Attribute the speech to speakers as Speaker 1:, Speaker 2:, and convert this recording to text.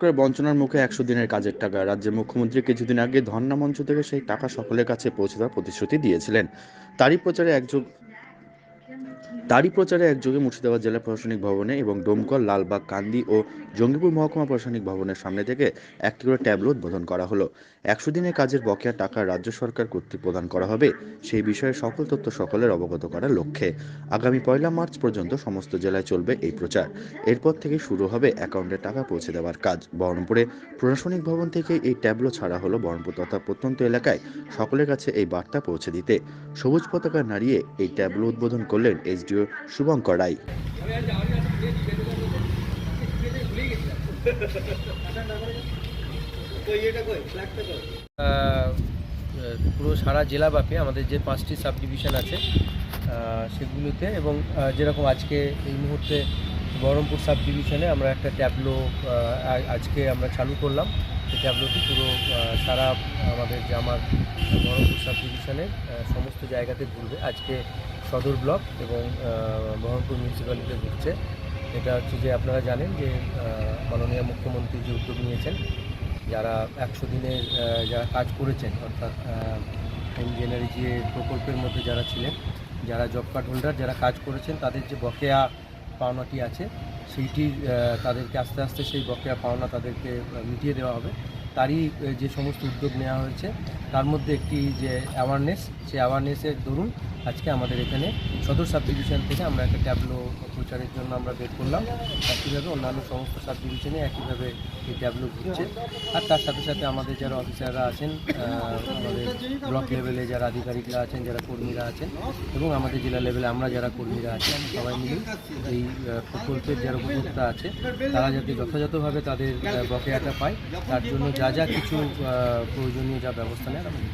Speaker 1: করে বঞ্চনার মুখে একশো দিনের কাজের টাকা। রাজ্যের মুখ্যমন্ত্রী কিছুদিন আগে ধর্ণা মঞ্চ থেকে সেই টাকা সকলের কাছে পৌঁছে দেওয়ার প্রতিশ্রুতি দিয়েছিলেন। তারই প্রচারে একযোগ তারই প্রচারে একযোগে মুর্শিদাবাদ জেলা প্রশাসনিক ভবনে এবং ডোমকল লালবাগ, কান্দি ও জঙ্গিপুর মহকুমা প্রশাসনিক ভবনের সামনে থেকে একটি করে ট্যাবলো উদ্বোধন করা হলো। একশো দিনের কাজের বকেয়া টাকা রাজ্য সরকার কর্তৃক প্রদান করা হবে, সেই বিষয়ে সকল তথ্য সকলের অবগত করার লক্ষ্যে। আগামী পয়লা মার্চ পর্যন্ত সমস্ত জেলায় চলবে এই প্রচার। এরপর থেকে শুরু হবে অ্যাকাউন্টে টাকা পৌঁছে দেওয়ার কাজ। বহরমপুরে প্রশাসনিক ভবন থেকে এই ট্যাবলো ছাড়া হলো বহরমপুর তথা প্রত্যন্ত এলাকায় সকলের কাছে এই বার্তা পৌঁছে দিতে। সবুজ পতাকা নাড়িয়ে এই ট্যাবলো উদ্বোধন করলেন এসডিও শুভঙ্কর রায়।
Speaker 2: পুরো সারা জেলাব্যাপী আমাদের যে পাঁচটি সাব ডিভিশন আছে সেগুলোতে এবং যেরকম আজকে এই মুহূর্তে বহরমপুর সাব ডিভিশনে আমরা একটা ট্যাবলো আজকে আমরা চালু করলাম। সেই ট্যাবলোটি পুরো সারা আমাদের যে আমার বহরমপুর সাব ডিভিশনের সমস্ত জায়গাতে ঘুরবে। আজকে সদর ব্লক এবং বহরমপুর মিউনিসিপ্যালিটিতে ঘুরছে। এটা হচ্ছে যে আপনারা জানেন যে মাননীয় মুখ্যমন্ত্রী যে উদ্যোগ নিয়েছেন, যারা একশো দিনে যারা কাজ করেছেন, অর্থাৎ ইঞ্জিনিয়ারি যে প্রকল্পের মধ্যে যারা ছিলেন, যারা জব কার্ড হোল্ডার যারা কাজ করেছেন, তাদের যে বকেয়া পাওনাটি আছে সেইটি তাদেরকে আস্তে আস্তে সেই বকেয়া পাওনা তাদেরকে মিটিয়ে দেওয়া হবে। তারই যে সমস্ত উদ্যোগ নেওয়া হয়েছে, তার মধ্যে একটি যে অ্যাওয়ারনেস সেই অ্যাওয়ারনেসের দরুন আজকে আমাদের এখানে সদর সাব ডিভিশন থেকে আমরা একটা ট্যাবলো প্রচারের জন্য আমরা বের করলাম। একইভাবে অন্যান্য সমস্ত সাব ডিভিশনে একইভাবে এই ট্যাবলো ঘুরছে। আর তার সাথে সাথে আমাদের যারা অফিসাররা আছেন আমাদের ব্লক লেভেলে যারা আধিকারিকরা আছেন, যারা কর্মীরা আছেন, এবং আমাদের জেলা লেভেলে আমরা যারা কর্মীরা আছি সবাই মিলে এই প্রকল্পের যারা উপভোক্তা আছে, তারা যাতে যথাযথভাবে তাদের বকেয়াটা পায়, তার জন্য যা যা কিছু প্রয়োজনীয় যা ব্যবস্থা নেয় আমরা